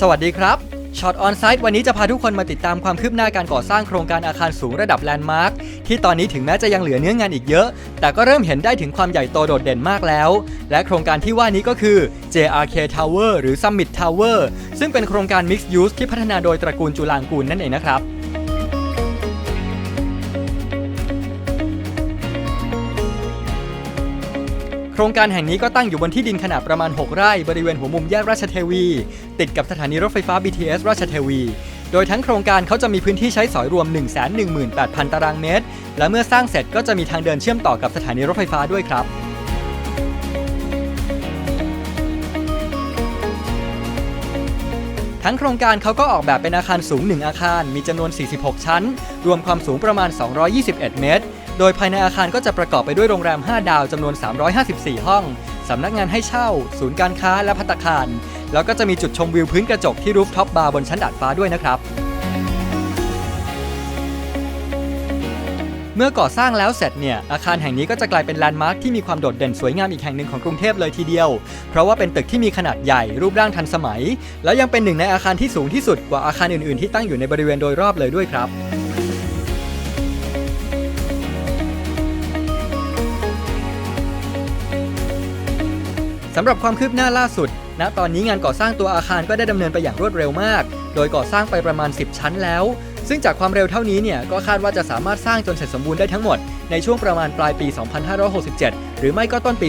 สวัสดีครับช็อตออนไซต์วันนี้จะพาทุกคนมาติดตามความคืบหน้าการก่อสร้างโครงการอาคารสูงระดับแลนด์มาร์คที่ตอนนี้ถึงแม้จะยังเหลือเนื้องานอีกเยอะ แต่ก็เริ่มเห็นได้ถึงความใหญ่โตโดดเด่นมากแล้ว และโครงการที่ว่านี้ก็คือ JRK Tower หรือ Summit Tower ซึ่งเป็นโครงการ Mixed Use ที่พัฒนาโดยตระกูลจุลางกูลนั่นเองนะครับ รงการแห่งนี้ก็ตั้งอยู่บนที่ดินขนาดประมาณ 6 ไร่ บริเวณหัวมุมแยกราชเทวี ติดกับสถานีรถไฟฟ้า BTS ราชเทวี โดยทั้งโครงการเขาจะมีพื้นที่ใช้สอยรวม 118,000 ตารางเมตร และเมื่อสร้างเสร็จก็จะมีทางเดินเชื่อมต่อกับสถานีรถไฟฟ้าด้วยครับทั้งโครงการเขาก็ออกแบบเป็นอาคารสูง 1 อาคาร มีจำนวน 46 ชั้น รวมความสูงประมาณ 221 เมตร โดยภายในอาคารก็จะประกอบไปด้วยโรงแรม 5 ดาวจำนวน 354 ห้อง สำนักงานให้เช่า ศูนย์การค้าและพัตตาคาร แล้วก็จะมีจุดชมวิวพื้นกระจกที่รูฟท็อปบาร์บนชั้นดาดฟ้าด้วยนะครับ เมื่อก่อสร้างแล้วเสร็จเนี่ย อาคารแห่งนี้ก็จะกลายเป็นแลนด์มาร์คที่มีความโดดเด่นสวยงามอีกแห่งหนึ่งของกรุงเทพเลยทีเดียว เพราะว่าเป็นตึกที่มีขนาดใหญ่รูปร่างทันสมัย แล้วยังเป็นหนึ่งในอาคารที่สูงที่สุดกว่าอาคารอื่นๆ ที่ตั้งอยู่ในบริเวณโดยรอบเลยด้วยครับ สำหรับความคืบหน้าล่าสุด ณ ตอนนี้งานก่อสร้างตัวอาคารก็ได้ดำเนินไปอย่างรวดเร็วมาก โดยก่อสร้างไปประมาณ 10 ชั้นแล้ว ซึ่งจากความเร็วเท่านี้เนี่ยก็คาดว่าจะสามารถสร้างจนเสร็จสมบูรณ์ได้ทั้งหมดในช่วงประมาณปลายปี 2567 หรือไม่ก็ต้นปี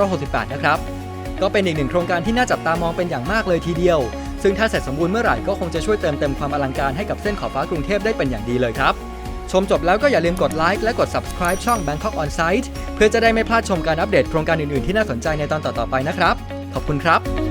2568 นะครับ ก็เป็นอีกหนึ่งโครงการที่น่าจับตามองเป็นอย่างมากเลยทีเดียว ซึ่งถ้าเสร็จสมบูรณ์เมื่อไหร่ก็คงจะช่วยเติมเต็มความอลังการให้กับเส้นขอบฟ้ากรุงเทพได้เป็นอย่างดีเลยครับ ชมจบแล้วก็อย่าลืมกดไลค์และกด subscribe ช่อง Bangkok On Site เพื่อจะได้ไม่พลาดชมการอัปเดตโครงการอื่นๆที่น่าสนใจในตอนต่อๆไปนะครับ ขอบคุณครับ